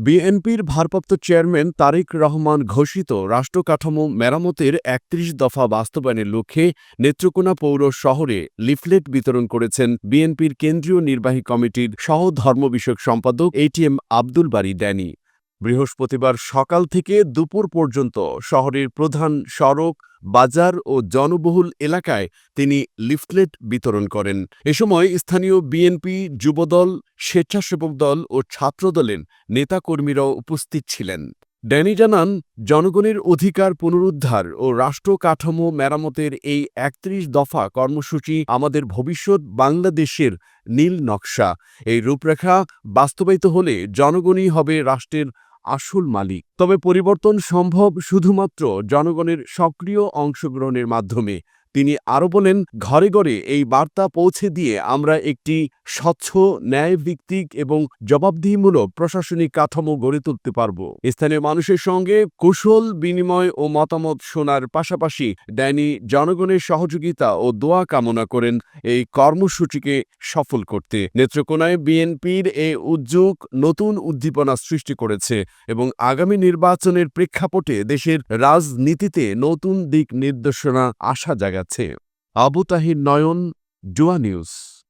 বিএনপির ভারপ্রাপ্ত চেয়ারম্যান তারিক রহমান ঘোষিত রাষ্ট্রকাঠামো মেরামতের একত্রিশ দফা বাস্তবায়নের লক্ষ্যে নেত্রকোনা পৌর শহরে লিফলেট বিতরণ করেছেন বিএনপির কেন্দ্রীয় নির্বাহী কমিটির সহ ধর্ম বিষয়ক সম্পাদক এটিএম আব্দুল বারী ড্যানি। বৃহস্পতিবার সকাল থেকে দুপুর পর্যন্ত শহরের প্রধান সড়ক, বাজার ও জনবহুল এলাকায় তিনি লিফলেট বিতরণ করেন। এ সময় স্থানীয় বিএনপি যুবদল, স্বেচ্ছাসেবক দল ও ছাত্রদলের নেতাকর্মীরাও উপস্থিত ছিলেন। ড্যানি জানান, জনগণের অধিকার পুনরুদ্ধার ও রাষ্ট্র কাঠামো মেরামতের এই একত্রিশ দফা কর্মসূচি আমাদের ভবিষ্যৎ বাংলাদেশের নীল নকশা। এই রূপরেখা বাস্তবায়িত হলে জনগণই হবে রাষ্ট্রের আসল মালিক। তবে পরিবর্তন সম্ভব শুধুমাত্র জনগণের সক্রিয় অংশগ্রহণের মাধ্যমে। তিনি আরও বলেন, ঘরে ঘরে এই বার্তা পৌঁছে দিয়ে আমরা একটি স্বচ্ছ, ন্যায়ভিত্তিক এবং জবাবদিহিমূলক প্রশাসনিক কাঠামো গড়ে তুলতে পারব। স্থানীয় মানুষের সঙ্গে কুশল বিনিময় ও মতামত শোনার পাশাপাশি ড্যানি জনগণের সহযোগিতা ও দোয়া কামনা করেন এই কর্মসূচিকে সফল করতে। নেত্রকোনায় বিএনপির এ উদ্যোগ নতুন উদ্দীপনা সৃষ্টি করেছে এবং আগামী নির্বাচনের প্রেক্ষাপটে দেশের রাজনীতিতে নতুন দিক নির্দেশনা আসা আশা জাগাচ্ছে আবু তাহির নয়ন জুয়া নিউজ।